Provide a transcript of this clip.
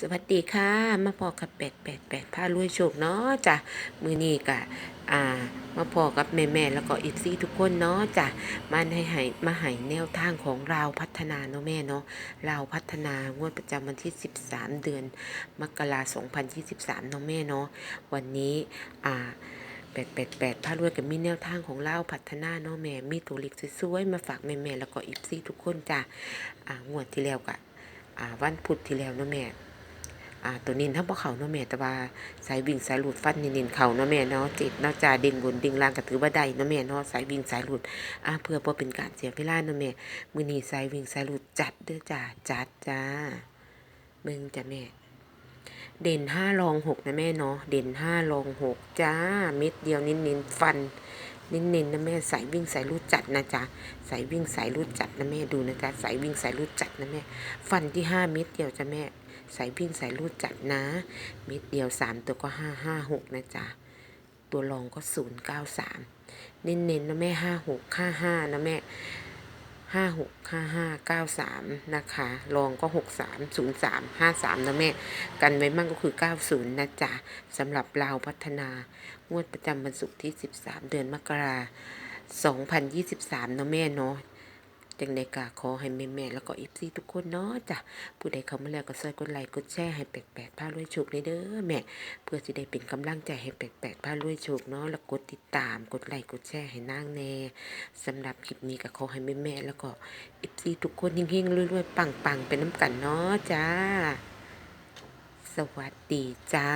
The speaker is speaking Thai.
สวัสดีค่ะ มาพอกับแปดแปดแปดผ้ารวยโชคเนาะจ้ะมือนี้กะอ่ามาพอกับแม่แม่ๆแล้วก็อีฟซีทุกคนเนาะจ้ะมาให้ให้มาให้แนวทางของเราพัฒนาเนาะแม่เนาะเราพัฒนางวดประจำวันที่ 13 เดือน มกราคม2023เนาะแม่เนาะวันนี้อ่าแปดแปดแปดพารวยกับมีแนวทางของเล่าพัฒนาเนาะแม่มีตัวเล็กสวยๆมาฝากแม่ๆแล้วก็อีฟซี่ทุกคนจ้ะอ่างวดที่แล้วกะอ่าวันพุธที่แล้วเนาะแม่ อ่าตัวนินทั้งพวกเขาเนาะแม่แต่ว่าสายวิ่งสายหลุดฟันนินนินเขาเนาะแม่เนาะเจ็ดเนาะจ่าดิ่งบนดิ่งล่างก็ถือว่าได้เนาะแม่เนาะสายวิ่งสายหลุดอ่าเพื่อบ่เป็นการเสียเวลาเนาะแม่มื้อนี้สายวิ่งสายหลุดจัดเด้อจ้าจัดจ้าเบิ่งจ้ะแม่เด่นห้ารองหกนะแม่เนาะเด่นห้ารองหกจ้าเม็ดเดียวนินนินฟัน นินนินนะแม่สายวิ่งสายรูดจัดนะจ๊ะสายวิ่งสายรูดจัดนะแม่ดูนะจ๊ะสายวิ่งสายรูดจัดนะแม่ฟันที่ห้าเม็ดเดียวจ้ะแม่สายวิ่งสายรูดจัดนะ เม็ดเดียวสามตัวก็ห้าห้าหกนะจ๊ะตัวรองก็ศูนย์เก้าสามเน้นๆนะแม่ห้าหกห้าห้านะแม่ ห้าหกห้าห้าเก้าสามนะคะรองก็หกสามศูนย์สามห้าสามนะแม่ กันไว้มั่งก็คือเก้าศูนย์นะจ๊ะสำหรับเราพัฒนางวดประจำวันศุกร์ที่สิบสามเดือนมกราสองพันยี่สิบสามนะแม่เนาะ จังใดกะขอให้แม่แม่ๆแล้วก็อีฟซีทุกคนเนาะจ้ะผู้ใดเขามาแล้วก็ช่วยกดไลค์กดแชร์ให้แปลกแปดผ้ารวยโชคเลยเด้อแม่ เพื่อจะได้เป็นกำลังใจให้แปลกแปดผ้ารวยโชคเนาะแล้วกดติดตามกดไลค์กดแชร์ให้นางแน่สำหรับคลิปนี้ก็ขอให้แม่แม่ๆแล้วก็อีฟซีทุกคนเฮงๆรวยๆปังๆเป็นน้ำกันเนาะจ้าสวัสดีจ้า